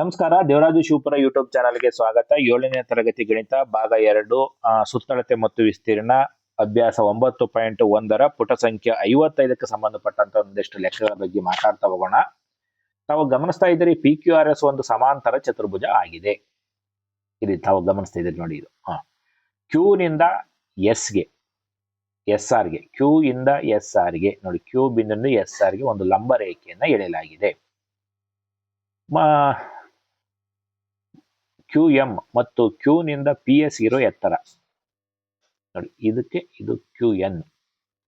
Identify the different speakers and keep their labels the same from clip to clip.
Speaker 1: ನಮಸ್ಕಾರ, ದೇವರಾಜು ಶಿವಪುರ ಯೂಟ್ಯೂಬ್ ಚಾನಲ್ಗೆ ಸ್ವಾಗತ. ಏಳನೇ ತರಗತಿ ಗಣಿತ ಭಾಗ ಎರಡು ಸುತ್ತಳತೆ ಮತ್ತು ವಿಸ್ತೀರ್ಣ ಅಭ್ಯಾಸ ಒಂಬತ್ತು ಪಾಯಿಂಟ್ ಒಂದರ ಪುಟ ಸಂಖ್ಯೆ ಐವತ್ತೈದಕ್ಕೆ ಸಂಬಂಧಪಟ್ಟಂತ ಒಂದಿಷ್ಟು ಲೆಕ್ಕಗಳ ಬಗ್ಗೆ ಮಾತಾಡ್ತಾ ಹೋಗೋಣ. ತಾವು ಗಮನಿಸ್ತಾ ಇದ್ದೀರಿ ಪಿ ಕ್ಯೂ ಆರ್ ಎಸ್ ಒಂದು ಸಮಾಂತರ ಚತುರ್ಭುಜ ಆಗಿದೆ. ಇಲ್ಲಿ ತಾವು ಗಮನಿಸ್ತಾ ಇದ್ದೀರಿ ನೋಡಿ ಇದು. ಹಾ. ಕ್ಯೂ ನಿಂದ ಎಸ್ಗೆ ಎಸ್ ಆರ್ಗೆ ಕ್ಯೂ ಇಂದ ಎಸ್ ಆರ್ಗೆ ನೋಡಿ ಕ್ಯೂ ಬಿಂದು ಎಸ್ ಆರ್ಗೆ ಒಂದು ಲಂಬ ರೇಖೆಯನ್ನ ಎಳೆಯಲಾಗಿದೆ. ಕ್ಯೂ ಎಂ ಮತ್ತು ಕ್ಯೂ ನಿಂದ ಪಿ ಎಸ್ ಇರೋ ಎತ್ತರ. ನೋಡಿ, ಇದಕ್ಕೆ ಇದು ಕ್ಯೂ ಎನ್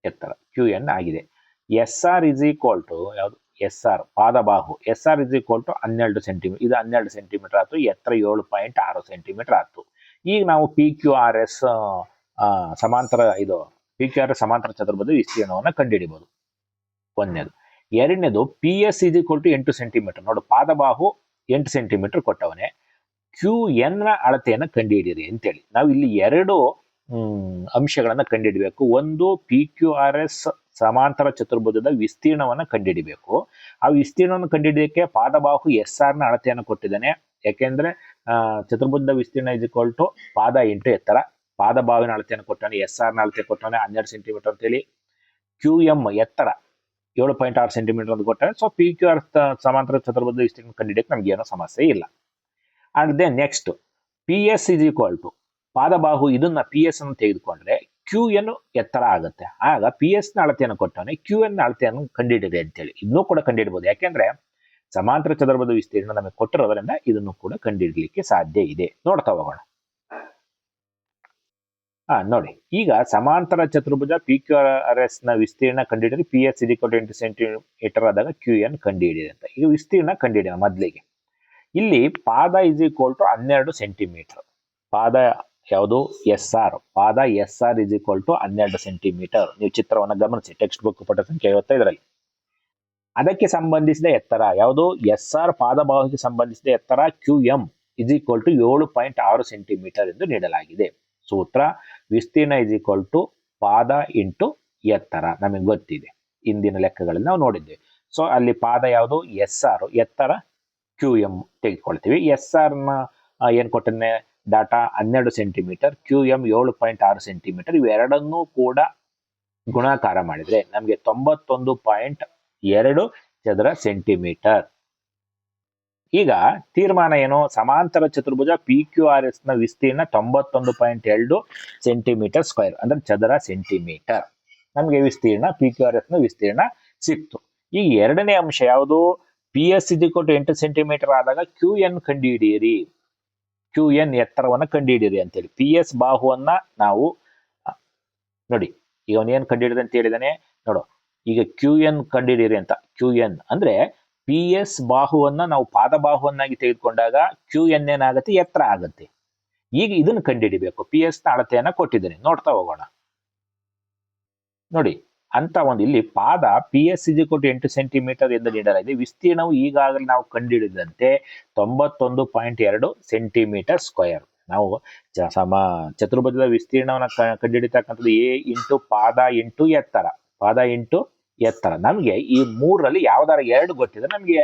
Speaker 1: ಎತ್ತರ. ಕ್ಯೂ ಎನ್ ಆಗಿದೆ. S R is equal to ಯಾವುದು? S R ಪಾದಬಾಹು. S R is equal to ಹನ್ನೆರಡು ಸೆಂಟಿಮೀಟರ್ ಇದು ಹನ್ನೆರಡು ಸೆಂಟಿಮೀಟರ್ ಆಯ್ತು, ಎತ್ತರ ಏಳು ಪಾಯಿಂಟ್ ಆರು ಸೆಂಟಿಮೀಟರ್ ಆಯ್ತು. ಈಗ ನಾವು ಪಿ ಕ್ಯೂ ಆರ್ ಎಸ್ ಸಮಾಂತರ ಇದು ಪಿ ಕ್ಯೂ ಆರ್ ಎಸ್ ಸಮಾಂತರ ಚತುರ್ಭುಜ ವಿಸ್ತೀರ್ಣವನ್ನು ಕಂಡುಹಿಡಿಬಹುದು ಒಂದನೇದು. ಎರಡನೇದು P S is equal to ಎಂಟು ಸೆಂಟಿಮೀಟರ್ ನೋಡು, ಪಾದಬಾಹು ಎಂಟು ಸೆಂಟಿಮೀಟರ್ ಕೊಟ್ಟವನೇ ಕ್ಯೂ ಎನ್ನ ಅಳತೆಯನ್ನು ಕಂಡುಹಿಡಿಯಿರಿ ಅಂತೇಳಿ. ನಾವು ಇಲ್ಲಿ ಎರಡು ಅಂಶಗಳನ್ನು ಕಂಡುಹಿಡಬೇಕು. ಒಂದು ಪಿ ಕ್ಯೂ ಆರ್ ಎಸ್ ಸಮಾಂತರ ಚತುರ್ಭುಜದ ವಿಸ್ತೀರ್ಣವನ್ನು ಕಂಡುಹಿಡಿಬೇಕು. ಆ ವಿಸ್ತೀರ್ಣವನ್ನು ಕಂಡುಹಿಡಿಯಕ್ಕೆ ಪಾದಬಾಹು ಎಸ್ ಆರ್ನ ಅಳತೆಯನ್ನು ಕೊಟ್ಟಿದ್ದಾನೆ. ಯಾಕೆಂದರೆ ಚತುರ್ಭುಜದ ವಿಸ್ತೀರ್ಣ ಇಸ್ ಈಕ್ವಲ್ ಟು ಪಾದ ಇಂಟು ಎತ್ತರ. ಪಾದಬಾವಿನ ಅಳತೆಯನ್ನು ಕೊಟ್ಟಾನೆ ಎಸ್ ಆರ್ನ ಅಳತೆ ಕೊಟ್ಟಾನೆ ಹನ್ನೆರಡು ಸೆಂಟಿಮೀಟರ್ ಅಂತೇಳಿ. ಕ್ಯೂ ಎಂ ಎತ್ತರ ಏಳು ಪಾಯಿಂಟ್ ಆರು ಸೆಂಟಿಮೀಟರ್ ಅಂತ ಕೊಟ್ಟಾನೆ ಸೊ ಪಿ ಕ್ಯೂ ಆರ್ ಸಮಾಂತರ ಚತುರ್ಭುಜದ ವಿಸ್ತೀರ್ಣ ಕಂಡುಹಿಡಿಯಕ್ಕೆ ನಮ್ಗೆ ಏನೋ ಸಮಸ್ಯೆ ಇಲ್ಲ. And then next P S is equal to ಪಾದಬಾಹು ಇದನ್ನ ಪಿ ಎಸ್ ಅನ್ನು ತೆಗೆದುಕೊಂಡ್ರೆ ಕ್ಯೂ ಎನ್ ಎತ್ತರ ಆಗುತ್ತೆ. ಆಗ ಪಿ ಎಸ್ನ ಅಳತೆಯನ್ನು ಕೊಟ್ಟವನೆ ಕ್ಯೂ ಎನ್ ಅಳತೆಯನ್ನು ಕಂಡುಹಿಡಿದೆ ಅಂತೇಳಿ. ಇದನ್ನು ಕೂಡ ಕಂಡಿಡ್ಬೋದು. ಯಾಕೆಂದ್ರೆ ಸಮಾಂತರ ಚದುರ್ಭುಜ ವಿಸ್ತೀರ್ಣ ನಮಗೆ ಕೊಟ್ಟಿರೋದ್ರಿಂದ ಇದನ್ನು ಕೂಡ ಕಂಡುಹಿಡಲಿಕ್ಕೆ ಸಾಧ್ಯ ಇದೆ. ನೋಡ್ತಾ ಹೋಗೋಣ. ಹಾ ನೋಡಿ. ಈಗ ಸಮಾಂತರ ಚತುರ್ಭುಜ ಪಿ ಕ್ಯೂ ಆರ್ ಎಸ್ನ ವಿಸ್ತೀರ್ಣ ಕಂಡುಹಿಡಿದ್ರೆ ಪಿ ಎಸ್ ಇದಕ್ಕೆ ಎಂಟು ಸೆಂಟಿಮೀಟರ್ ಆದಾಗ ಕ್ಯೂ ಎನ್ ಕಂಡುಹಿಡಿದೆ ಅಂತ. ಈಗ ವಿಸ್ತೀರ್ಣ ಕಂಡುಹಿಡಿಯೋಣ ಮೊದಲಿಗೆ. ಇಲ್ಲಿ ಪಾದ ಇಸ್ ಈಕ್ವಲ್ ಟು ಹನ್ನೆರಡು ಸೆಂಟಿಮೀಟರ್ ಪಾದ ಯಾವುದು? ಎಸ್ ಆರ್ ಪಾದ S R is equal to ಹನ್ನೆರಡು ಸೆಂಟಿಮೀಟರ್ ನೀವು ಚಿತ್ರವನ್ನು ಗಮನಿಸಿ ಟೆಕ್ಸ್ಟ್ ಬುಕ್ ಪುಟ ಸಂಖ್ಯೆ ಐವತ್ತೈದರಲ್ಲಿ. ಅದಕ್ಕೆ ಸಂಬಂಧಿಸಿದ ಎತ್ತರ ಯಾವುದು? ಎಸ್ ಆರ್ ಪಾದಭಾವಕ್ಕೆ ಸಂಬಂಧಿಸಿದ ಎತ್ತರ Q M is equal to ಏಳು ಪಾಯಿಂಟ್ ಆರು ಸೆಂಟಿಮೀಟರ್ ಎಂದು ನೀಡಲಾಗಿದೆ. ಸೂತ್ರ, ವಿಸ್ತೀರ್ಣ ಇಸ್ ಈಕ್ವಲ್ ಟು ಪಾದ ಇಂಟು ಎತ್ತರ. ನಮಗೆ ಗೊತ್ತಿದೆ. ಇಂದಿನ ಲೆಕ್ಕಗಳಲ್ಲಿ ನಾವು ನೋಡಿದ್ದೇವೆ ಸೊ ಅಲ್ಲಿ ಪಾದ ಯಾವುದು? ಎಸ್ ಆರ್ ಎತ್ತರ ಕ್ಯೂ ಎಂ ತೆಗೆದುಕೊಳ್ತೀವಿ. ಎಸ್ ಆರ್ನ ಆ, ಏನ್ ಕೊಟ್ಟನೆ ಡಾಟಾ ಹನ್ನೆರಡು ಸೆಂಟಿಮೀಟರ್ ಕ್ಯೂ ಎಂ ಏಳು ಪಾಯಿಂಟ್ ಆರು ಸೆಂಟಿಮೀಟರ್ ಇವೆರಡನ್ನೂ ಕೂಡ ಗುಣಾಕಾರ ಮಾಡಿದ್ರೆ ನಮಗೆ ತೊಂಬತ್ತೊಂದು ಪಾಯಿಂಟ್ ಎರಡು ಚದರ ಸೆಂಟಿಮೀಟರ್ ಈಗ ತೀರ್ಮಾನ ಏನು? ಸಮಾಂತರ ಚತುರ್ಭುಜ ಪಿ ಕ್ಯೂ ಆರ್ ಎಸ್ನ ವಿಸ್ತೀರ್ಣ ತೊಂಬತ್ತೊಂದು ಪಾಯಿಂಟ್ ಎರಡು ಸೆಂಟಿಮೀಟರ್ ಸ್ಕ್ವೇರ್ ಅಂದ್ರೆ ಚದರ ಸೆಂಟಿಮೀಟರ್ ನಮಗೆ ವಿಸ್ತೀರ್ಣ ಪಿ ಕ್ಯೂ ಆರ್ ಎಸ್ನ ವಿಸ್ತೀರ್ಣ ಸಿಕ್ತು. ಈ ಎರಡನೇ ಅಂಶ ಯಾವುದು? ಪಿ ಎಸ್ ಟು ಎಂಟು ಸೆಂಟಿಮೀಟರ್ ಆದಾಗ ಕ್ಯೂ ಎನ್ ಕಂಡುಹಿಡಿಯಿರಿ. ಕ್ಯೂ ಎನ್ ಎತ್ತರವನ್ನು ಕಂಡುಹಿಡಿಯಿರಿ ಅಂತೇಳಿ. ಪಿ ಎಸ್ ಬಾಹುವನ್ನ ನಾವು ನೋಡಿ, ಈಗ ಅವನು ಏನ್ ಕಂಡುಹಿಡಿದ ಅಂತ ಹೇಳಿದಾನೆ? ನೋಡು, ಈಗ ಕ್ಯೂ ಎನ್ ಕಂಡುಹಿಡಿಯಿರಿ ಅಂತ. ಕ್ಯೂ ಎನ್ ಅಂದ್ರೆ ಪಿ ಎಸ್ ಬಾಹುವನ್ನ ನಾವು ಪಾದಬಾಹುವನ್ನಾಗಿ ತೆಗೆದುಕೊಂಡಾಗ ಕ್ಯೂ ಎನ್ ಏನಾಗುತ್ತೆ? ಎತ್ತರ ಆಗುತ್ತೆ. ಈಗ ಇದನ್ನ ಕಂಡುಹಿಡಿಬೇಕು. ಪಿ ಎಸ್ನ ಅಳತೆಯನ್ನ ಕೊಟ್ಟಿದ್ದೇನೆ. ನೋಡ್ತಾ ಹೋಗೋಣ. ನೋಡಿ ಅಂತ ಒಂದು ಇಲ್ಲಿ ಪಾದ ಪಿ ಎಸ್ ಇಜಿ ಕೋಟಿ ಎಂಟು ಸೆಂಟಿಮೀಟರ್ ಎಂದು ನೀಡಲಾಗಿದೆ. ವಿಸ್ತೀರ್ಣವು ಈಗಾಗಲೇ ನಾವು ಕಂಡುಹಿಡಿದಂತೆ ತೊಂಬತ್ತೊಂದು ಪಾಯಿಂಟ್ ಎರಡು ಸೆಂಟಿಮೀಟರ್ ಸ್ಕ್ವೇರ್ ನಾವು ಸಮ ಚತುರ್ಭುಜದ ವಿಸ್ತೀರ್ಣವನ್ನು ಕಂಡು ಕಂಡುಹಿಡಿತಕ್ಕಂಥದ್ದು ಎ ಇಂಟು ಪಾದ ಇಂಟು ಎತ್ತರ. ಪಾದ ಇಂಟು ಎತ್ತರ. ನಮಗೆ ಈ ಮೂರರಲ್ಲಿ ಯಾವ್ದಾರ ಎರಡು ಗೊತ್ತಿದೆ ನಮಗೆ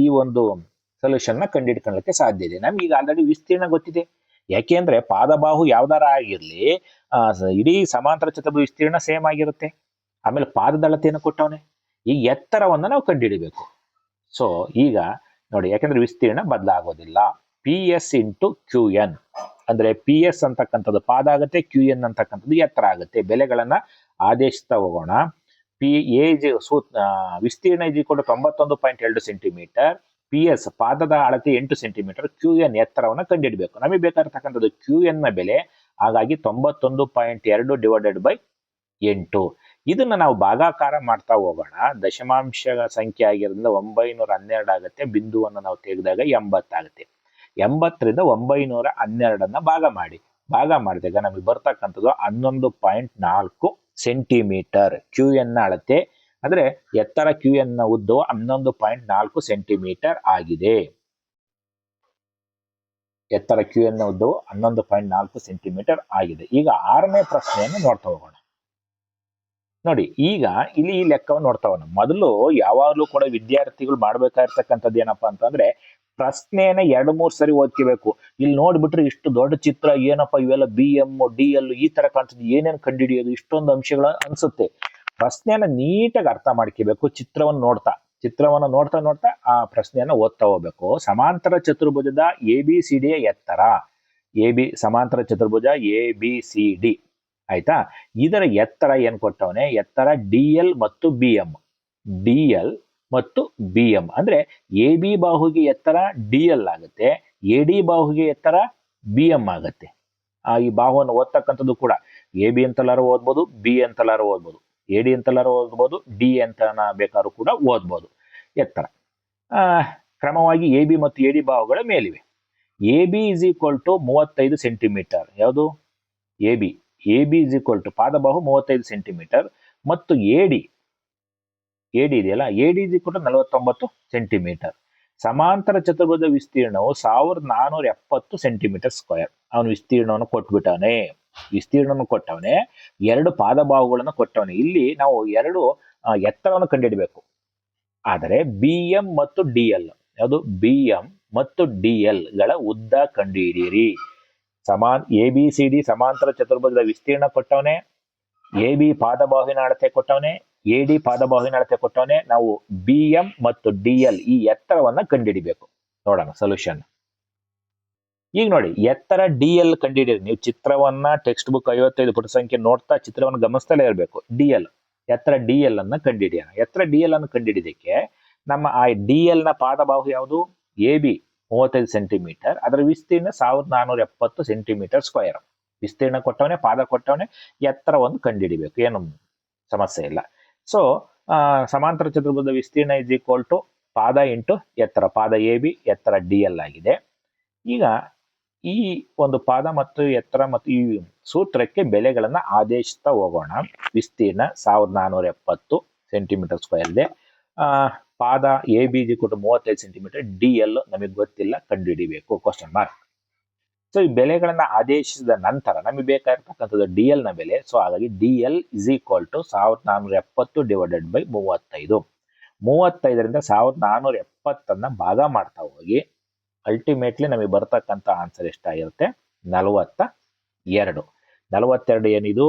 Speaker 1: ಈ ಒಂದು ಸೊಲ್ಯೂಷನ್ನ ಕಂಡುಹಿಡ್ಕೊಳ್ಳಕ್ಕೆ ಸಾಧ್ಯ ಇದೆ. ನಮ್ಗೆ ಈಗ ಆಲ್ರೆಡಿ ವಿಸ್ತೀರ್ಣ ಗೊತ್ತಿದೆ. ಯಾಕೆಂದ್ರೆ ಪಾದಬಾಹು ಯಾವ್ದಾರ ಆಗಿರ್ಲಿ ಇಡೀ ಸಮಾಂತರ ಚತುರ್ಭುಜ ವಿಸ್ತೀರ್ಣ ಸೇಮ್ ಆಗಿರುತ್ತೆ. ಆಮೇಲೆ ಪಾದದಳತೆಯನ್ನು ಕೊಟ್ಟವನೆ. ಈ ಎತ್ತರವನ್ನ ನಾವು ಕಂಡುಹಿಡಿಬೇಕು. ಸೊ ಈಗ ನೋಡಿ, ಯಾಕಂದ್ರೆ ವಿಸ್ತೀರ್ಣ ಬದಲಾಗೋದಿಲ್ಲ. P S into Q N ಅಂದ್ರೆ ಪಿ ಎಸ್ ಅಂತಕ್ಕಂಥದ್ದು ಪಾದ ಆಗುತ್ತೆ ಕ್ಯೂ ಎನ್ ಅಂತಕ್ಕಂಥದ್ದು ಎತ್ತರ ಆಗುತ್ತೆ. ಬೆಲೆಗಳನ್ನ ಆದೇಶಿಸ್ತಾ ಹೋಗೋಣ. ಪಿ ಎಜ್ ಸೂತ್ ವಿಸ್ತೀರ್ಣ ಇಜಿ ಕೂಡ ತೊಂಬತ್ತೊಂದು ಪಾಯಿಂಟ್ ಎರಡು ಸೆಂಟಿಮೀಟರ್ ಪಿ ಎಸ್ ಪಾದದ ಅಳತೆ ಎಂಟು ಸೆಂಟಿಮೀಟರ್ ಕ್ಯೂ ಎನ್ ಎತ್ತರವನ್ನು ಕಂಡುಹಿಡಬೇಕು ನಮಗೆ ಬೇಕಾಗಿರ್ತಕ್ಕಂಥದ್ದು ಕ್ಯೂ ಎನ್ನ ಬೆಲೆ, ಹಾಗಾಗಿ ತೊಂಬತ್ತೊಂದು ಪಾಯಿಂಟ್ ಎರಡು ಡಿವೈಡೆಡ್ ಬೈ ಎಂಟು. ಇದನ್ನು ನಾವು ಭಾಗಾಕಾರ ಮಾಡ್ತಾ ಹೋಗೋಣ. ದಶಮಾಂಶ ಸಂಖ್ಯೆ ಆಗಿರೋದ್ರಿಂದ ಒಂಬೈನೂರ ಹನ್ನೆರಡು ಆಗುತ್ತೆ. ಬಿಂದುವನ್ನು ನಾವು ತೆಗೆದಾಗ ಎಂಬತ್ತಾಗುತ್ತೆ ಎಂಬತ್ತರಿಂದ ಒಂಬೈನೂರ ಹನ್ನೆರಡನ್ನ ಭಾಗ ಮಾಡಿ. ಭಾಗ ಮಾಡಿದಾಗ ನಮಗೆ ಬರ್ತಕ್ಕಂಥದ್ದು ಹನ್ನೊಂದು ಪಾಯಿಂಟ್ ನಾಲ್ಕು ಸೆಂಟಿಮೀಟರ್ ಕ್ಯೂ ಎನ್ನ ಅಳತೆ. ಅಂದ್ರೆ ಎತ್ತರ ಕ್ಯೂ ನ ಉದ್ದವು ಹನ್ನೊಂದು ಪಾಯಿಂಟ್ ನಾಲ್ಕು ಸೆಂಟಿಮೀಟರ್ ಆಗಿದೆ. ಎತ್ತರ ಕ್ಯೂ ನ ಉದ್ದವು ಹನ್ನೊಂದು ಪಾಯಿಂಟ್ ನಾಲ್ಕು ಸೆಂಟಿಮೀಟರ್ ಆಗಿದೆ. ಈಗ ಆರನೇ ಪ್ರಶ್ನೆಯನ್ನು ನೋಡ್ತಾ ಹೋಗೋಣ. ನೋಡಿ, ಈಗ ಇಲ್ಲಿ ಈ ಲೆಕ್ಕವನ್ನು ನೋಡ್ತಾ ಹೋಗೋಣ. ಮೊದಲು ಯಾವಾಗಲೂ ಕೂಡ ವಿದ್ಯಾರ್ಥಿಗಳು ಮಾಡ್ಬೇಕಾಗಿರ್ತಕ್ಕಂಥದ್ದು ಏನಪ್ಪಾ ಅಂತಂದ್ರೆ ಪ್ರಶ್ನೆನ ಎರಡು ಮೂರು ಸರಿ ಓದ್ಕೋಬೇಕು. ಇಲ್ಲಿ ನೋಡ್ಬಿಟ್ರೆ ಇಷ್ಟು ದೊಡ್ಡ ಚಿತ್ರ ಏನಪ್ಪ ಇವೆಲ್ಲ ಬಿ ಎಂ ಡಿ ಎಲ್ ಈ ತರ ಕಾಣ್ತದೆ. ಏನೇನು ಕಂಡುಹಿಡಿಯೋದು? ಇಷ್ಟೊಂದು ಅಂಶಗಳ ಅನ್ಸುತ್ತೆ. ಪ್ರಶ್ನೆಯನ್ನ ನೀಟಾಗಿ ಅರ್ಥ ಮಾಡ್ಕೋಬೇಕು, ಚಿತ್ರವನ್ನು ನೋಡ್ತಾ. ಚಿತ್ರವನ್ನ ನೋಡ್ತಾ ನೋಡ್ತಾ ಆ ಪ್ರಶ್ನೆಯನ್ನ ಓದ್ತಾ ಹೋಗ್ಬೇಕು. ಸಮಾಂತರ ಚತುರ್ಭುಜದ ಎ ಬಿ ಸಿ ಡಿಯ ಎತ್ತರ. ಎ ಬಿ ಸಮಾಂತರ ಚತುರ್ಭುಜ ಎ ಬಿ ಸಿ ಡಿ ಆಯ್ತಾ? ಇದರ ಎತ್ತರ ಏನ್ ಕೊಟ್ಟವನೆ? ಎತ್ತರ ಡಿ ಎಲ್ ಮತ್ತು ಬಿ ಎಂ ಡಿ ಎಲ್ ಮತ್ತು ಬಿ ಎಂ ಅಂದ್ರೆ ಎ ಬಿ ಬಾಹುಗೆ ಎತ್ತರ ಡಿ ಎಲ್ ಆಗುತ್ತೆ. ಎ ಡಿ ಬಾಹುಗೆ ಎತ್ತರ ಬಿ ಎಂ ಆಗುತ್ತೆ. ಆ ಈ ಬಾಹುವನ್ನು ಓದ್ತಕ್ಕಂಥದ್ದು ಕೂಡ. ಎ ಬಿ ಅಂತಲಾರು ಓದ್ಬೋದು ಬಿ ಅಂತಲಾರು ಓದ್ಬೋದು. ಎ ಡಿ ಅಂತಲಾರು ಓದ್ಬೋದು ಡಿ ಅಂತ ಬೇಕಾದ್ರೂ ಕೂಡ ಓದ್ಬೋದು. ಎತ್ತರ. ಕ್ರಮವಾಗಿ ಎ ಬಿ ಮತ್ತು ಎ ಡಿ ಬಾಹುಗಳ ಮೇಲಿವೆ. A B is equal to ಮೂವತ್ತೈದು ಸೆಂಟಿಮೀಟರ್ ಯಾವುದು? A B A B is equal to ಪಾದಬಾಹು ಮೂವತ್ತೈದು ಸೆಂಟಿಮೀಟರ್ ಮತ್ತು ಎ ಡಿ ಎ ಡಿ ಇದೆಯಲ್ಲ? A D is equal to ನಲವತ್ತೊಂಬತ್ತು ಸೆಂಟಿಮೀಟರ್ ಸಮಾಂತರ ಚತುರ್ಭುಜ ವಿಸ್ತೀರ್ಣವು ಸಾವಿರದ ನಾನೂರ ಎಪ್ಪತ್ತು ಸೆಂಟಿಮೀಟರ್ ಸ್ಕ್ವೇರ್ ಅವನು ವಿಸ್ತೀರ್ಣವನ್ನು ಕೊಟ್ಬಿಟ್ಟವನೆ ವಿಸ್ತೀರ್ಣವನ್ನು ಕೊಟ್ಟವನೆ, ಎರಡು ಪಾದಬಾಹುಗಳನ್ನು ಕೊಟ್ಟವನೆ. ಇಲ್ಲಿ ನಾವು ಎರಡು ಎತ್ತರವನ್ನು ಕಂಡುಹಿಡಬೇಕು ಆದರೆ ಬಿ ಎಂ ಮತ್ತು ಡಿ ಎಲ್ ಯಾವುದು? ಬಿ ಎಂ ಮತ್ತು ಡಿ ಎಲ್ಗಳ ಉದ್ದ ಕಂಡುಹಿಡಿಯಿರಿ ಸಮಾನ್ ಎ ಬಿ ಸಿ ಡಿ ಸಮಾಂತರ ಚತುರ್ಭುಜದ ವಿಸ್ತೀರ್ಣ ಕೊಟ್ಟವನೇ ಎ ಬಿ ಪಾದಬಾಹುವಿನ ಅಳತೆ ಕೊಟ್ಟವನೆ ಎ ಡಿ ಪಾದಬಾಹುವಿನ ಅಳತೆ ಕೊಟ್ಟವನೆ, ನಾವು ಬಿ ಎಂ ಮತ್ತು ಡಿ ಎಲ್ ಈ ಎತ್ತರವನ್ನ ಕಂಡುಹಿಡಿಬೇಕು ನೋಡೋಣ ಸೊಲ್ಯೂಷನ್ ಈಗ ನೋಡಿ, ಎತ್ತರ ಡಿ ಎಲ್ ಕಂಡುಹಿಡಿಯಿರಿ ನೀವು ಚಿತ್ರವನ್ನ ಟೆಕ್ಸ್ಟ್ ಬುಕ್ ಐವತ್ತೈದು ಪುಟ ಸಂಖ್ಯೆ ನೋಡ್ತಾ ಚಿತ್ರವನ್ನು ಗಮನಿಸ್ತಲೇ ಇರಬೇಕು. ಡಿ ಎಲ್ ಎತ್ತರ ಡಿ ಎಲ್ ಅನ್ನ ಕಂಡಿಡಿಯೋಣ. ಎತ್ತರ ಡಿ ಎಲ್ ಅನ್ನು ಕಂಡಿಡಿದಕ್ಕೆ ನಮ್ಮ ಆ ಡಿ ಎಲ್ನ ಪಾದಬಾಹು ಯಾವುದು? ಎ ಬಿ ಮೂವತ್ತೈದು ಸೆಂಟಿಮೀಟರ್ ಅದರ ವಿಸ್ತೀರ್ಣ ಸಾವಿರದ ನಾನೂರ ಎಪ್ಪತ್ತು ಸೆಂಟಿಮೀಟರ್ ಸ್ಕ್ವೇರ್ ವಿಸ್ತೀರ್ಣ ಕೊಟ್ಟವನೆ, ಪಾದ ಕೊಟ್ಟವನೆ ಎತ್ತರವನ್ನು ಕಂಡುಹಿಡಿಬೇಕು ಏನು ಸಮಸ್ಯೆ ಇಲ್ಲ. ಸೊ ಸಮಾಂತರ ಚತುರ್ಭುಜದ ವಿಸ್ತೀರ್ಣ ಇಸ್ ಈಕ್ವಲ್ ಟು ಪಾದ ಇಂಟು ಎತ್ತರ. ಪಾದ ಎ ಬಿ ಎತ್ತರ ಡಿ ಎಲ್ ಆಗಿದೆ. ಈಗ ಈ ಒಂದು ಪಾದ ಮತ್ತು ಎತ್ತರ ಮತ್ತು ಈ ಸೂತ್ರಕ್ಕೆ ಬೆಲೆಗಳನ್ನ ಆದೇಶಿಸ್ತಾ ಹೋಗೋಣ. ವಿಸ್ತೀರ್ಣ ಸಾವಿರದ ನಾನೂರ ಎಪ್ಪತ್ತು ಸೆಂಟಿಮೀಟರ್ ಸ್ಕ್ವೇರ್ ಇದೆ ಆ, ಪಾದ ಎ ಬಿ ಜಿ ಕೊಟ್ಟು ಮೂವತ್ತೈದು ಸೆಂಟಿಮೀಟರ್ ಡಿ ಎಲ್ ನಮಗೆ ಗೊತ್ತಿಲ್ಲ ಕಂಡುಹಿಡಿಬೇಕು. ಕ್ವಶನ್ ಮಾರ್ಕ್ ಸೊ ಈ ಬೆಲೆಗಳನ್ನ ಆದೇಶಿಸಿದ ನಂತರ ನಮಗೆ ಬೇಕಾಗಿರ್ತಕ್ಕಂಥದ್ದು ಡಿ ಎಲ್ನ ಬೆಲೆ. ಸೊ ಹಾಗಾಗಿ D L is equal to ಸಾವಿರದ ನಾನ್ನೂರ ಎಪ್ಪತ್ತು ಡಿವೈಡೆಡ್ ಬೈ ಮೂವತ್ತೈದು. ಮೂವತ್ತೈದರಿಂದ ಸಾವಿರದ ನಾನೂರ ಎಪ್ಪತ್ತನ್ನ ಭಾಗ ಮಾಡ್ತಾ ಹೋಗಿ. ಅಲ್ಟಿಮೇಟ್ಲಿ ನಮಗೆ ಬರ್ತಕ್ಕಂಥ ಆನ್ಸರ್ ಎಷ್ಟಾಗಿರುತ್ತೆ? ನಲವತ್ತ ಎರಡು. ನಲವತ್ತೆರಡು ಏನಿದು?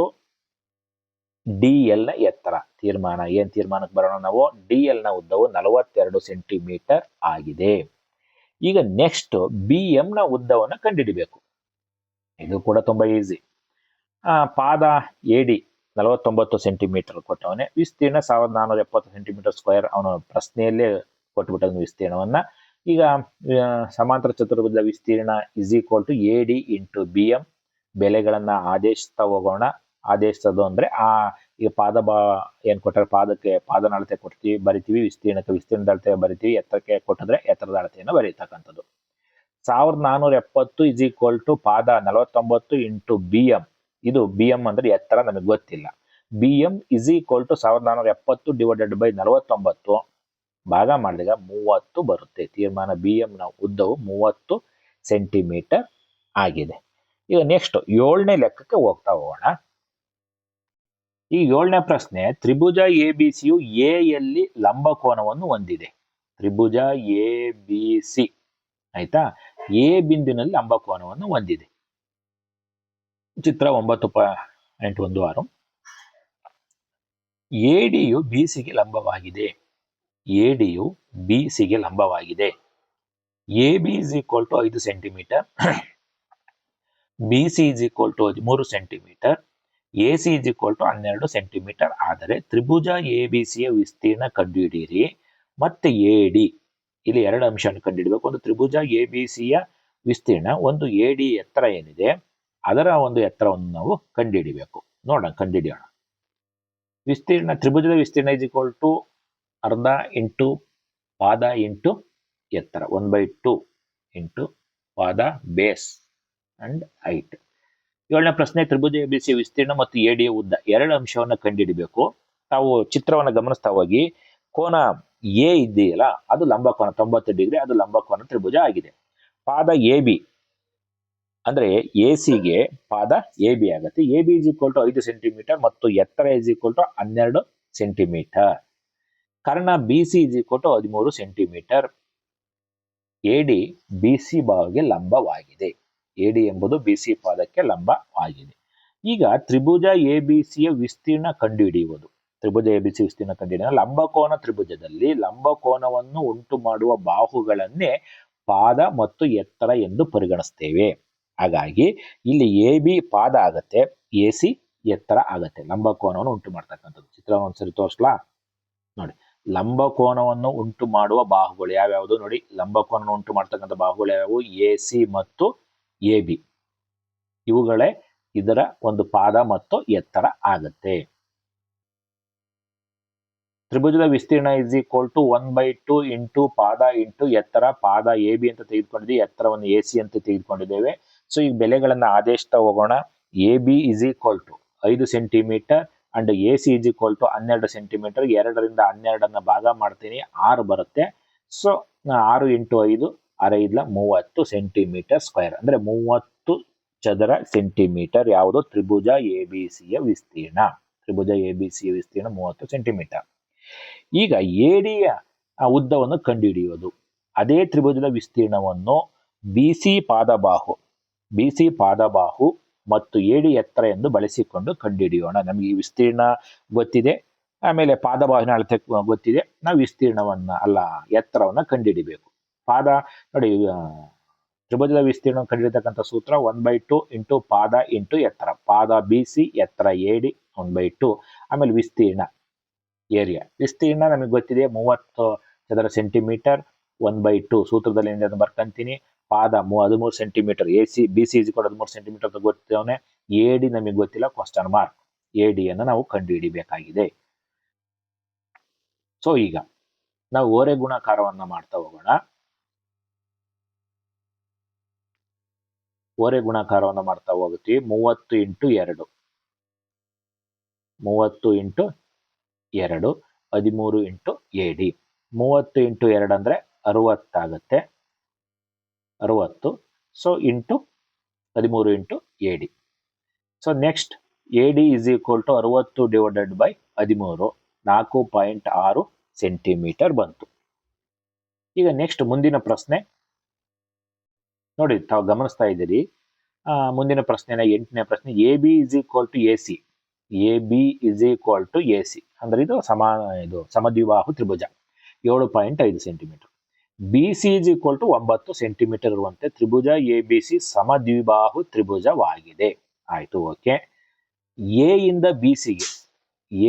Speaker 1: ಡಿ ಎಲ್ನ ಎತ್ತರ. ತೀರ್ಮಾನ. ಏನು ತೀರ್ಮಾನಕ್ಕೆ ಬರೋಣ ನಾವು? ಡಿ ನ ಉದ್ದವು ನಲವತ್ತೆರಡು ಸೆಂಟಿಮೀಟರ್ ಆಗಿದೆ. ಈಗ ನೆಕ್ಸ್ಟ್ ಬಿ ಎಂ ನ ಉದ್ದವನ್ನು ಕಂಡುಹಿಡಿಬೇಕು ಇದು ಕೂಡ ತುಂಬಾ ಈಸಿ ಪಾದ ಎ ಡಿ ನಲವತ್ತೊಂಬತ್ತು ಸೆಂಟಿಮೀಟರ್ ಕೊಟ್ಟವನೇ, ವಿಸ್ತೀರ್ಣ ಸಾವಿರದ ನಾನೂರ ಎಪ್ಪತ್ತು ಸೆಂಟಿಮೀಟರ್ ಸ್ಕ್ವೇರ್ ಅವನ ಪ್ರಶ್ನೆಯಲ್ಲೇ ಕೊಟ್ಬಿಟ್ಟ ವಿಸ್ತೀರ್ಣವನ್ನ. ಈಗ ಸಮಾಂತರ ಚತುರ್ಭುಜ ವಿಸ್ತೀರ್ಣ is equal to A D into B M ಬೆಲೆಗಳನ್ನು ಆದೇಶಿಸ್ತಾ ಹೋಗೋಣ. ಆದೇಶಿಸೋದು ಅಂದ್ರೆ, ಆ ಈಗ ಪಾದ ಬಾ, ಏನು ಕೊಟ್ಟರೆ ಪಾದಕ್ಕೆ ಪಾದನ ಅಳತೆ ಕೊಡ್ತೀವಿ, ಬರಿತೀವಿ, ವಿಸ್ತೀರ್ಣಕ್ಕೆ ವಿಸ್ತೀರ್ಣದ ಅಳತೆ ಬರಿತೀವಿ, ಎತ್ತರಕ್ಕೆ ಕೊಟ್ಟಿದ್ರೆ ಎತ್ತರದ ಅಳತೆಯನ್ನು ಬರೀತಕ್ಕಂಥದ್ದು. ಸಾವಿರದ ನಾನೂರ ಎಪ್ಪತ್ತು ಇಸ್ ಈಕ್ವಲ್ ಟು ಪಾದ ನಲವತ್ತೊಂಬತ್ತು ಇಂಟು ಬಿ ಎಂ ಇದು ಬಿ ಎಂ ಅಂದ್ರೆ ಎತ್ತರ ನಮಗೆ ಗೊತ್ತಿಲ್ಲ. B M is equal to ಸಾವಿರದ ನಾನೂರ ಎಪ್ಪತ್ತು ಡಿವೈಡೆಡ್ ಬೈ ನಲವತ್ತೊಂಬತ್ತು. ಭಾಗ ಮಾಡಿದಾಗ ಮೂವತ್ತು ಬರುತ್ತೆ. ತೀರ್ಮಾನ ಬಿ ಎಂನ ಉದ್ದವು ಮೂವತ್ತು ಸೆಂಟಿಮೀಟರ್ ಆಗಿದೆ. ಈಗ ನೆಕ್ಸ್ಟ್ ಏಳನೇ ಲೆಕ್ಕಕ್ಕೆ ಹೋಗ್ತಾ ಹೋಗೋಣ. ಈ ಏಳನೇ ಪ್ರಶ್ನೆ, ತ್ರಿಭುಜ ಎ ಬಿ ಸಿಯು ಎ ಯಲ್ಲಿ ಲಂಬಕೋನವನ್ನು ಹೊಂದಿದೆ. ತ್ರಿಭುಜ ಎ ಬಿ ಸಿ ಆಯ್ತಾ? ಎ ಬಿಂದುವಿನಲ್ಲಿ ಲಂಬಕೋನವನ್ನು ಹೊಂದಿದೆ. ಚಿತ್ರ ಒಂಬತ್ತು ಪಾಯಿಂಟ್ ಒಂದು ಆರು. ಎಡಿಯು ಬಿ ಸಿಗೆ ಲಂಬವಾಗಿದೆ. ಎಡಿಯು ಬಿ ಸಿಗೆ ಲಂಬವಾಗಿದೆ. A B is equal to ಐದು centimetre B C is equal to ಹದಿಮೂರು centimetre A C is equal to ಹನ್ನೆರಡು ಸೆಂಟಿಮೀಟರ್ ಆದರೆ ತ್ರಿಭುಜ ಎ ಬಿ ಸಿಯ ವಿಸ್ತೀರ್ಣ ಕಂಡುಹಿಡಿಯಿರಿ. ಮತ್ತೆ ಎ ಡಿ ಇಲ್ಲಿ ಎರಡು ಅಂಶವನ್ನು ಕಂಡುಹಿಡಬೇಕು. ಒಂದು ತ್ರಿಭುಜ ಎ ಬಿ ಸಿಯ ವಿಸ್ತೀರ್ಣ, ಒಂದು ಎ ಡಿ ಎತ್ತರ ಏನಿದೆ, ಅದರ ಒಂದು ಎತ್ತರವನ್ನು ನಾವು ಕಂಡುಹಿಡಿಬೇಕು. ನೋಡೋಣ, ಕಂಡುಹಿಡಿಯೋಣ. ವಿಸ್ತೀರ್ಣ, ತ್ರಿಭುಜದ ವಿಸ್ತೀರ್ಣ ಇಸ್ ಈಕ್ವಲ್ ಟು ಅರ್ಧ ಇಂಟು ಪಾದ ಇಂಟು ಎತ್ತರ ಒನ್ ಬೈ ಟು ಇಂಟು ಪಾದ ಬೇಸ್ ಅಂಡ್ ಹೈಟ್ ಏಳನೇ ಪ್ರಶ್ನೆ, ತ್ರಿಭುಜ ಎಬಿಸಿ ವಿಸ್ತೀರ್ಣ ಮತ್ತು ಎಡಿಯ ಉದ್ದ ಎರಡು ಅಂಶವನ್ನು ಕಂಡುಹಿಡಿಬೇಕು. ತಾವು ಚಿತ್ರವನ್ನು ಗಮನಿಸ್ತಾ ಹೋಗಿ. ಕೋನ ಎ ಇದೆಯಲ್ಲ, ಅದು ಲಂಬಕೋನ ತೊಂಬತ್ತು ಡಿಗ್ರಿ, ಅದು ಲಂಬ ಕೋನ ತ್ರಿಭುಜ ಆಗಿದೆ. ಪಾದ ಎ ಬಿ ಅಂದ್ರೆ ಎ ಸಿಗೆ ಪಾದ ಎ ಬಿ ಆಗುತ್ತೆ. A B is equal to ಐದು ಸೆಂಟಿಮೀಟರ್ ಮತ್ತು ಎತ್ತರ ಇಸ್ ಈಕ್ವಲ್ ಟು ಹನ್ನೆರಡು centimetre. Karna B C is equal to ಹದಿಮೂರು centimetre A D B C ಲಂಬವಾಗಿದೆ. A D ಎಂಬುದು ಬಿ ಸಿ ಪಾದಕ್ಕೆ ಲಂಬವಾಗಿದೆ. ಈಗ ತ್ರಿಭುಜ ಎ ಬಿ ಸಿಯ ವಿಸ್ತೀರ್ಣ ಕಂಡುಹಿಡಿಯುವುದು. ತ್ರಿಭುಜ ಎ ಬಿ ಸಿ ವಿಸ್ತೀರ್ಣ ಕಂಡುಹಿಡಿಯುವ ಲಂಬಕೋನ ತ್ರಿಭುಜದಲ್ಲಿ ಲಂಬಕೋನವನ್ನು ಉಂಟು ಮಾಡುವ ಬಾಹುಗಳನ್ನೇ ಪಾದ ಮತ್ತು ಎತ್ತರ ಎಂದು ಪರಿಗಣಿಸ್ತೇವೆ. ಹಾಗಾಗಿ ಇಲ್ಲಿ ಎ ಬಿ ಪಾದ ಆಗತ್ತೆ ಎ ಸಿ ಎತ್ತರ ಆಗತ್ತೆ, ಲಂಬಕೋನವನ್ನು ಉಂಟು ಮಾಡ್ತಕ್ಕಂಥದ್ದು. ಚಿತ್ರ ಒಂದ್ಸರಿ ತೋರಿಸ್ಲಾ? ನೋಡಿ. ಲಂಬಕೋನವನ್ನು ಉಂಟು ಮಾಡುವ ಬಾಹುಗಳು ಯಾವ್ಯಾವುದು ನೋಡಿ? ಲಂಬಕೋನವನ್ನು ಉಂಟು ಮಾಡ್ತಕ್ಕಂಥ ಬಾಹುಗಳು ಯಾವ್ಯಾವು? ಎ, ಸಿ ಮತ್ತು ಎ, ಬಿ. ಇವುಗಳೇ ಇದರ ಒಂದು ಪಾದ ಮತ್ತು ಎತ್ತರ ಆಗತ್ತೆ. ತ್ರಿಭುಜದ ವಿಸ್ತೀರ್ಣ is equal to one by two into ಪಾದ ಇಂಟು ಎತ್ತರ, ಪಾದ ಎ, ಬಿ ಅಂತ ತೆಗೆದುಕೊಂಡಿದ್ದೀವಿ, ಎತ್ತರವನ್ನು ಎ, ಸಿ ಅಂತ ತೆಗೆದುಕೊಂಡಿದ್ದೇವೆ. ಸೊ ಈ ಬೆಲೆಗಳನ್ನ ಆದೇಶ ಹೋಗೋಣ. A, B is equal to ಐದು centimetre and A C is equal to ಹನ್ನೆರಡು ಸೆಂಟಿಮೀಟರ್ ಎರಡರಿಂದ ಹನ್ನೆರಡನ್ನ ಭಾಗ ಮಾಡ್ತೀನಿ, ಆರು ಬರುತ್ತೆ. ಸೊ ಆರು ಇಂಟು ಐದು ಅರೈದ್ಲ ಮೂವತ್ತು ಸೆಂಟಿಮೀಟರ್ ಸ್ಕ್ವೇರ್ ಅಂದ್ರೆ ಮೂವತ್ತು ಚದರ ಸೆಂಟಿಮೀಟರ್ ಯಾವುದು? ತ್ರಿಭುಜ ಎ ಬಿ ಸಿಯ ವಿಸ್ತೀರ್ಣ. ತ್ರಿಭುಜ ಎ ಬಿ ಸಿಯ ವಿಸ್ತೀರ್ಣ ಮೂವತ್ತು ಸೆಂಟಿಮೀಟರ್ ಈಗ ಎಡಿಯ ಉದ್ದವನ್ನು ಕಂಡುಹಿಡಿಯುವುದು. ಅದೇ ತ್ರಿಭುಜದ ವಿಸ್ತೀರ್ಣವನ್ನು ಬಿ ಸಿ ಪಾದಬಾಹು ಬಿ ಸಿ ಪಾದಬಾಹು ಮತ್ತು ಏಡಿ ಎತ್ತರ ಎಂದು ಬಳಸಿಕೊಂಡು ಕಂಡುಹಿಡಿಯೋಣ. ನಮಗೆ ಈ ವಿಸ್ತೀರ್ಣ ಗೊತ್ತಿದೆ. ಆಮೇಲೆ ಪಾದಬಾಹಿನ ಅಳತೆ ಗೊತ್ತಿದೆ. ನಾವು ವಿಸ್ತೀರ್ಣವನ್ನ, ಅಲ್ಲ, ಎತ್ತರವನ್ನ ಕಂಡುಹಿಡಿಬೇಕು. ಪಾದ, ನೋಡಿ ತ್ರಿಭುಜದ ವಿಸ್ತೀರ್ಣ ಕಂಡುಹಿಡಿತಕ್ಕಂಥ ಸೂತ್ರ ಒನ್ ಬೈ ಟು ಇಂಟು ಪಾದ ಇಂಟು ಎತ್ತರ. ಪಾದ ಬಿ ಸಿ, ಎತ್ತರ ಏಡಿ, ಒನ್ ಬೈ ಟು. ಆಮೇಲೆ ವಿಸ್ತೀರ್ಣ ಏರಿಯಾ. ವಿಸ್ತೀರ್ಣ ನಮಗೆ ಗೊತ್ತಿದೆ, ಮೂವತ್ತು ಚದರ ಸೆಂಟಿಮೀಟರ್, ಒನ್ ಬೈ ಟು. ಸೂತ್ರದಲ್ಲಿ ಅದನ್ನ ಬರ್ಕಂತೀನಿ. ಪಾದ ಮೂ ಹದಿಮೂರು centimetre A C B C ಕೂಡ ಹದಿಮೂರು ಸೆಂಟಿಮೀಟರ್ ಗೊತ್ತಿವನೆ ಎ ಡಿ ನಮಗೆ ಗೊತ್ತಿಲ್ಲ ಕ್ವಶನ್ ಮಾರ್ಕ್ ಎ ಡಿ ಅನ್ನು ನಾವು ಕಂಡುಹಿಡಿಬೇಕಾಗಿದೆ. ಸೊ ಈಗ ನಾವು ಓರೆ ಗುಣಾಕಾರವನ್ನ ಮಾಡ್ತಾ ಹೋಗೋಣ. ಓರೆ ಗುಣಾಕಾರವನ್ನು ಮಾಡ್ತಾ ಹೋಗುತ್ತೀವಿ. ಮೂವತ್ತು ಇಂಟು ಎರಡು. ಮೂವತ್ತು ಇಂಟು ಎರಡು, ಹದಿಮೂರು ಇಂಟು ಎ ಡಿ ಮೂವತ್ತು ಇಂಟು ಎರಡು ಅಂದ್ರೆ ಅರವತ್ತಾಗತ್ತೆ. ಅರವತ್ತು. ಸೊ ಇಂಟು ಹದಿಮೂರು into A D so next A D is equal to ಅರವತ್ತು ಡಿವೈಡೆಡ್ ಬೈ ಹದಿಮೂರು. ನಾಲ್ಕು ಪಾಯಿಂಟ್ ಆರು ಸೆಂಟಿಮೀಟರ್ ಬಂತು. ಈಗ ನೆಕ್ಸ್ಟ್ ಮುಂದಿನ ಪ್ರಶ್ನೆ. ನೋಡಿ, ತಾವು ಗಮನಿಸ್ತಾ ಇದ್ದೀರಿ. ಮುಂದಿನ ಪ್ರಶ್ನೆನ ಎಂಟನೇ ಪ್ರಶ್ನೆ A B is equal to A C A B is equal to A C ಅಂದ್ರೆ ಇದು ಸಮಾನ ಇದು ಸಮದ್ವಿವಾಹು ತ್ರಿಭುಜ. ಏಳು ಪಾಯಿಂಟ್ ಐದು centimetre B C is equal to ಒಂಬತ್ತು ಸೆಂಟಿಮೀಟರ್ ಇರುವಂತೆ ತ್ರಿಭುಜ ಎ ಬಿ ಸಿ ಸಮದ್ವಿಬಾಹು ತ್ರಿಭುಜವಾಗಿದೆ. ಆಯಿತು ಓಕೆ ಎ ಇಂದ ಬಿ ಸಿಗೆ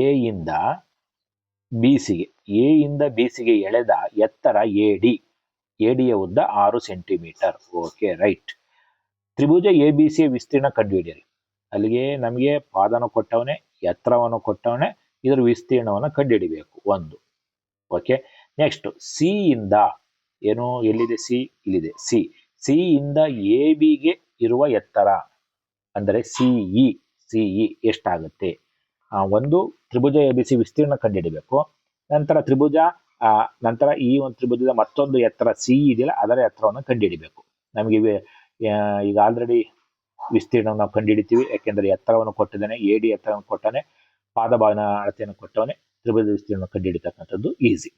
Speaker 1: ಎ ಇಂದ ಬಿ ಸಿಗೆ ಎ ಇಂದ ಬಿ ಸಿಗೆ ಎಳೆದ ಎತ್ತರ ಎ ಡಿ ಎ ಡಿಯ ಉದ್ದ ಆರು ಸೆಂಟಿಮೀಟರ್ ಓಕೆ ರೈಟ್ ತ್ರಿಭುಜ ಎ ಬಿ ಸಿ ವಿಸ್ತೀರ್ಣ ಕಂಡುಹಿಡಿಯಿರಿ. ಅಲ್ಲಿಗೆ ನಮಗೆ ಪಾದನ ಕೊಟ್ಟವನೇ, ಎತ್ತರವನ್ನು ಕೊಟ್ಟವನೆ, ಇದರ ವಿಸ್ತೀರ್ಣವನ್ನು ಕಂಡುಹಿಡಿಬೇಕು, ಒಂದು ಓಕೆ ನೆಕ್ಸ್ಟ್ ಸಿ ಇಂದ ಏನು ಎಲ್ಲಿದೆ? ಸಿ ಇಲ್ಲಿದೆ. ಸಿ. ಸಿ ಇಂದ ಎ ಬಿಗೆ ಇರುವ ಎತ್ತರ ಅಂದರೆ ಸಿಇ ಸಿಇ ಎಷ್ಟಾಗುತ್ತೆ? ಒಂದು ತ್ರಿಭುಜ ಎ ಬಿ ಸಿ ವಿಸ್ತೀರ್ಣ ಕಂಡುಹಿಡಿಯಬೇಕು ನಂತರ ತ್ರಿಭುಜ ನಂತರ ಈ ಒಂದು ತ್ರಿಭುಜದ ಮತ್ತೊಂದು ಎತ್ತರ ಸಿ ಇದೆಯಲ್ಲ, ಅದರ ಎತ್ತರವನ್ನು ಕಂಡುಹಿಡಿಬೇಕು ನಮಗೆ ಈಗ ಆಲ್ರೆಡಿ ವಿಸ್ತೀರ್ಣವನ್ನು ನಾವು ಕಂಡುಹಿಡಿತೀವಿ ಯಾಕೆಂದರೆ ಎತ್ತರವನ್ನು ಕೊಟ್ಟಿದ್ದಾನೆ, ಎ ಡಿ ಎತ್ತರವನ್ನು ಕೊಟ್ಟಾನೆ ಪಾದಭಾವನ ಅಳತೆಯನ್ನು ಕೊಟ್ಟವನೇ ತ್ರಿಭುಜ ವಿಸ್ತೀರ್ಣ ಕಂಡುಹಿಡಿತಕ್ಕಂಥದ್ದು ಈಸಿ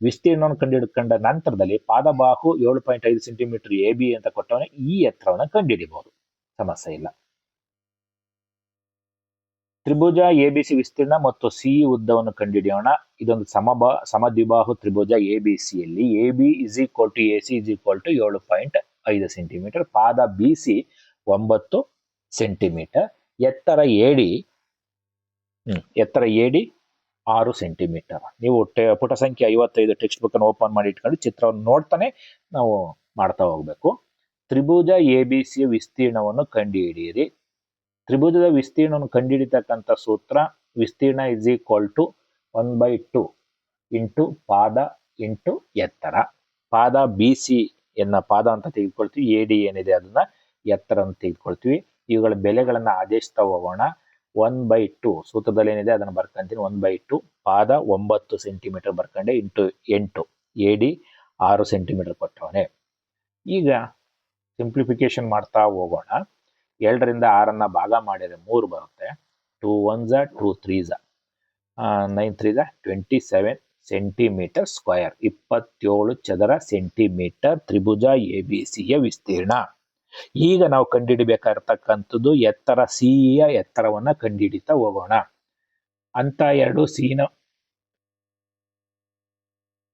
Speaker 1: ವಿಸ್ತೀರ್ಣವನ್ನು ಕಂಡುಹಿಡ್ಕೊಂಡ ನಂತರದಲ್ಲಿ ಪಾದಬಾಹು ಏಳು ಪಾಯಿಂಟ್ ಐದು ಸೆಂಟಿಮೀಟರ್ ಎ ಬಿ ಅಂತ ಕೊಟ್ಟವನೆ ಈ ಎತ್ತರವನ್ನು ಕಂಡುಹಿಡಿಬಹುದು ಸಮಸ್ಯೆ ಇಲ್ಲ. ತ್ರಿಭುಜ, ಎ ಬಿ ಸಿ ವಿಸ್ತೀರ್ಣ ಮತ್ತು ಸಿ ಉದ್ದವನ್ನು ಕಂಡುಹಿಡಿಯೋಣ. ಇದೊಂದು ಸಮಬಾ, ಸಮದ್ವಿಬಾಹು ತ್ರಿಭುಜ, ಎ ಬಿ ಸಿಯಲ್ಲಿ A B is equal to A C is equal to ಏಳು ಪಾಯಿಂಟ್ ಐದು ಸೆಂಟಿಮೀಟರ್, ಪಾದ ಬಿ ಸಿ ಒಂಬತ್ತು ಸೆಂಟಿಮೀಟರ್. ಎತ್ತರ ಎಡಿ ಹ್ಮ್, ಎತ್ತರ ಎಡಿ ಆರು ಸೆಂಟಿಮೀಟರ್. ನೀವು ಪುಟ ಸಂಖ್ಯೆ ಐವತ್ತೈದು ಟೆಕ್ಸ್ಟ್ ಬುಕ್ ಅನ್ನು ಓಪನ್ ಮಾಡಿ ಇಟ್ಕೊಂಡು ಚಿತ್ರವನ್ನು ನೋಡ್ತಾನೆ ನಾವು ಮಾಡ್ತಾ ಹೋಗ್ಬೇಕು. ತ್ರಿಭುಜ ಎ ಬಿ ಸಿ ವಿಸ್ತೀರ್ಣವನ್ನು ಕಂಡುಹಿಡಿಯಿರಿ. ತ್ರಿಭುಜದ ವಿಸ್ತೀರ್ಣವನ್ನು ಕಂಡುಹಿಡಿತಕ್ಕಂಥ ಸೂತ್ರ ವಿಸ್ತೀರ್ಣ is equal to one by two into ಪಾದ ಇಂಟು ಎತ್ತರ. ಪಾದ ಬಿ ಸಿ ಎನ್ನ ಪಾದ ಅಂತ ತೆಗೆದುಕೊಳ್ತೀವಿ. ಎ ಡಿ ಏನಿದೆ ಅದನ್ನ ಎತ್ತರ ಅಂತ ತೆಗೆದುಕೊಳ್ತೀವಿ. ಇವುಗಳ ಬೆಲೆಗಳನ್ನು ಆದೇಶಿಸ್ತಾ ಹೋಗೋಣ. ಒನ್ ಬೈ ಟು ಸೂತ್ರದಲ್ಲಿ ಏನಿದೆ ಅದನ್ನು ಬರ್ಕೊಂತೀನಿ. ಒನ್ ಬೈ ಟು ಪಾದ ಒಂಬತ್ತು ಸೆಂಟಿಮೀಟರ್ ಬರ್ಕೊಂಡೆ, ಇಂಟು ಎಂಟು. ಎ ಡಿ ಆರು ಸೆಂಟಿಮೀಟರ್ ಕೊಟ್ಟವನೇ. ಈಗ ಸಿಂಪ್ಲಿಫಿಕೇಶನ್ ಮಾಡ್ತಾ ಹೋಗೋಣ. ಎರಡರಿಂದ ಆರನ್ನು ಭಾಗ ಮಾಡಿದ್ರೆ ಮೂರು ಬರುತ್ತೆ. ಟೂ ಒನ್ ಝ, ಟೂ ತ್ರೀ ಝ. ನೈನ್ ತ್ರೀ ಝ, ಟ್ವೆಂಟಿ ಸೆವೆನ್ ಸೆಂಟಿಮೀಟರ್ ಸ್ಕ್ವಯರ್ ಇಪ್ಪತ್ತೇಳು ಚದರ ಸೆಂಟಿಮೀಟರ್ ತ್ರಿಭುಜ ಎ ಬಿ ಸಿಯ ವಿಸ್ತೀರ್ಣ. ಈಗ ನಾವು ಕಂಡುಹಿಡಿಬೇಕಾಗಿರ್ತಕ್ಕಂಥದ್ದು ಎತ್ತರ ಸಿಇಯ ಎತ್ತರವನ್ನು ಕಂಡುಹಿಡಿತಾ ಹೋಗೋಣ. ಅಂತ ಎರಡು ಸಿನ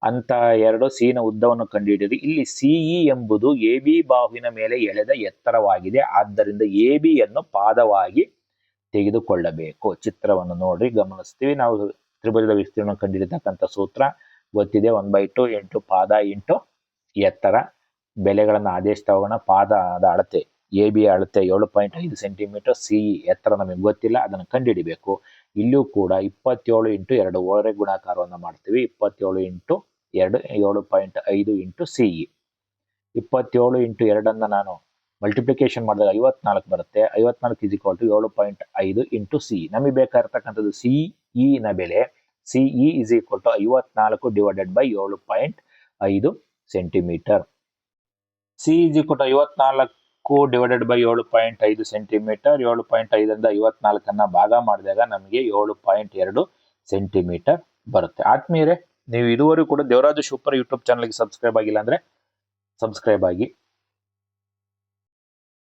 Speaker 1: ಅಂತ ಎರಡು ಸಿನ ಉದ್ದವನ್ನು ಕಂಡುಹಿಡಿದು ಇಲ್ಲಿ ಸಿಇ ಎಂಬುದು ಎ ಬಿ ಬಾಹುವಿನ ಮೇಲೆ ಎಳೆದ ಎತ್ತರವಾಗಿದೆ. ಆದ್ದರಿಂದ ಎ ಬಿ ಯನ್ನು ಪಾದವಾಗಿ ತೆಗೆದುಕೊಳ್ಳಬೇಕು. ಚಿತ್ರವನ್ನು ನೋಡಿ ಗಮನಿಸ್ತೀವಿ. ನಾವು ತ್ರಿಭುಜದ ವಿಸ್ತೀರ್ಣ ಕಂಡುಹಿಡಿತಕ್ಕಂಥ ಸೂತ್ರ ಗೊತ್ತಿದೆ. ಒನ್ ಬೈ ಟು ಎಂಟು ಪಾದ ಇಂಟು ಎತ್ತರ. ಬೆಲೆಗಳನ್ನು ಆದೇಶ ಹೋಗೋಣ. ಪಾದದ ಅಳತೆ ಎ ಬಿ ಅಳತೆ ಏಳು ಪಾಯಿಂಟ್ ಐದು ಸೆಂಟಿಮೀಟರ್ ಸಿ ಎತ್ತರ ನಮಗೆ ಗೊತ್ತಿಲ್ಲ. ಅದನ್ನು ಕಂಡುಹಿಡಿಬೇಕು ಇಲ್ಲೂ ಕೂಡ ಇಪ್ಪತ್ತೇಳು ಇಂಟು ಎರಡು ಓರೆ ಗುಣಾಕಾರವನ್ನು ಮಾಡ್ತೀವಿ. ಇಪ್ಪತ್ತೇಳು ಇಂಟು ಎರಡು, ಏಳು ಪಾಯಿಂಟ್ ಐದು ಇಂಟು ಸಿ ಇ ಇಪ್ಪತ್ತೇಳು ಇಂಟು ಎರಡನ್ನು ನಾನು ಮಲ್ಟಿಪ್ಲಿಕೇಶನ್ ಮಾಡಿದಾಗ ಐವತ್ನಾಲ್ಕು ಬರುತ್ತೆ. ಐವತ್ನಾಲ್ಕು ಇಸ್ ಈಕ್ವಲ್ ಟು ಏಳು ಪಾಯಿಂಟ್ ಐದು ಇಂಟು ಸಿ ನಮಗೆ ಬೇಕಾಗಿರ್ತಕ್ಕಂಥದ್ದು ಸಿ ನ ಬೆಲೆ. C E is equal to ಐವತ್ನಾಲ್ಕು ಡಿವೈಡೆಡ್ ಬೈ ಏಳು ಪಾಯಿಂಟ್ ಐದು centimetre C is equal to ಐವತ್ನಾಲ್ಕು ಡಿವೈಡೆಡ್ ಬೈ ಏಳು ಪಾಯಿಂಟ್ ಐದು ಸೆಂಟಿಮೀಟರ್ ಏಳು ಪಾಯಿಂಟ್ ಐದರಿಂದ ಐವತ್ನಾಲ್ಕನ್ನ ಭಾಗ ಮಾಡಿದಾಗ ನಮಗೆ ಏಳು ಪಾಯಿಂಟ್ ಎರಡು ಸೆಂಟಿಮೀಟರ್ ಬರುತ್ತೆ. ಆತ್ಮೀಯರೇ, ನೀವು ಇದುವರೆಗೂ ಕೂಡ ದೇವರಾಜು ಸೂಪರ್ ಯೂಟ್ಯೂಬ್ ಚಾನಲ್ಗೆ ಸಬ್ಸ್ಕ್ರೈಬ್ ಆಗಿಲ್ಲ ಅಂದ್ರೆ ಸಬ್ಸ್ಕ್ರೈಬ್ ಆಗಿ.